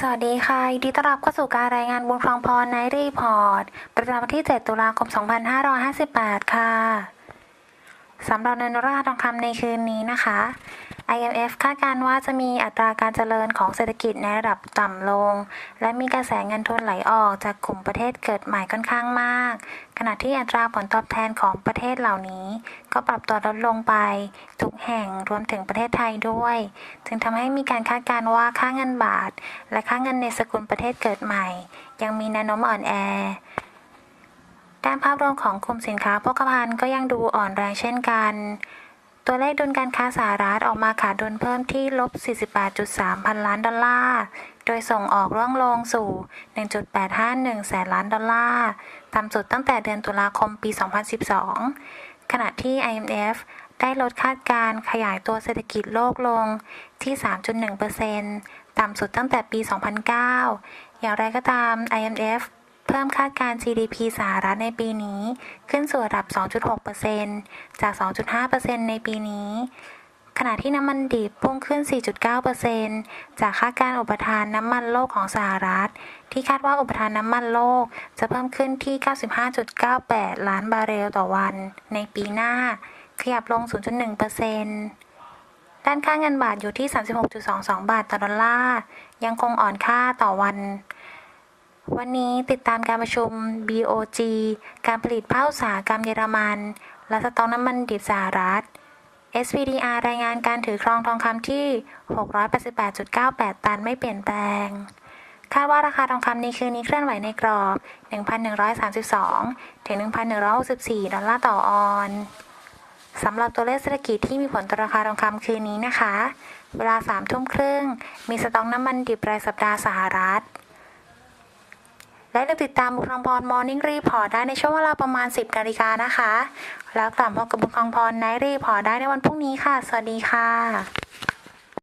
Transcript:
สวัสดีค่ะยินดีต้อนรับเข้าสู่การรายงานบุญครองพรในรีพอร์ต ประจำวันที่ 7 ตุลาคม 2558 ค่ะ สำหรับเงินดอลลาทองคำในคืนนี้นะคะ IMF คาดการณ์ว่าจะมีอัตราการเจริญของเศรษฐกิจในระดับต่ำลง และมีกระแสเงินทุนไหลออกจากกลุ่มประเทศเกิดใหม่ค่อนข้างมาก ขณะที่อัตราผลตอบแทนของประเทศเหล่านี้ ก็ปรับตัวลดลงไป ทุกแห่งรวมถึงประเทศไทยด้วย จึงทำให้มีการคาดการณ์ว่าค่าเงินบาท และค่าเงินในสกุลประเทศเกิดใหม่ ยังมีแนวโน้มอ่อนแอด้านภาพรวมของกลุ่มสินค้าโภคภัณฑ์ก็ยังดูอ่อนแรงเช่นกัน ตัวเลขดุลการค้าสหรัฐออกมาขาดดุลเพิ่มที่ลบ 48.3 พันล้านดอลลาร์ โดยส่งออกร่วงลงสู่ 1.851 แสนล้านดอลลาร์ ต่ำสุดตั้งแต่เดือนตุลาคมปี 2012 ขณะที่ IMF ได้ลดคาดการขยายตัวเศรษฐกิจโลกลงที่ 3.1%ต่ำสุดตั้งแต่ปี 2009 อย่างไรก็ตาม IMF เพิ่มคาดการ GDP สหรัฐในปีนี้ ขึ้นสู่ระดับ 2.6%จาก 2.5%ในปีนี้ ขณะที่น้ำมันดิบพุ่งขึ้น 4.9%จากคาดการอุปทานน้ำมันโลกของสหรัฐ ที่คาดว่าอุปทานน้ำมันโลกจะเพิ่มขึ้นที่ 95.98 ล้านบาร์เรลต่อวัน ในปีหน้า ขยับลง 0.1%ด้านค่าเงินบาทอยู่ที่ 36.22 บาทต่อดอลลาร์ ยังคงอ่อนค่าต่อวัน วันนี้ติดตามการประชุม BOG การผลิตภาคอุตสาหกรรมเยอรมัน และสต็อกน้ำมันดิบสหรัฐ SPDR รายงานการถือครองทองคำที่ 688.98 ตันไม่เปลี่ยนแปลง คาดว่าราคาทองคำในคืนนี้เคลื่อนไหวในกรอบ 1,132 ถึง 1,164 ดอลลาร์ต่อออนสำหรับตัวเลขเศรษฐกิจที่มีผลต่อราคาทองคำคืนนี้นะคะ เวลา3ทุ่มครึ่ง มีสต็อกน้ำมันดิบรายสัปดาห์สหรัฐ และเราติดตามบุคคลองพร Morning Report ได้ในช่วงเวลาประมาณ 10นาฬิกานะคะ แล้วกลับมพบกับบุคคลองพร Night Report ได้ในวันพรุ่งนี้ค่ะ สวัสดีค่ะ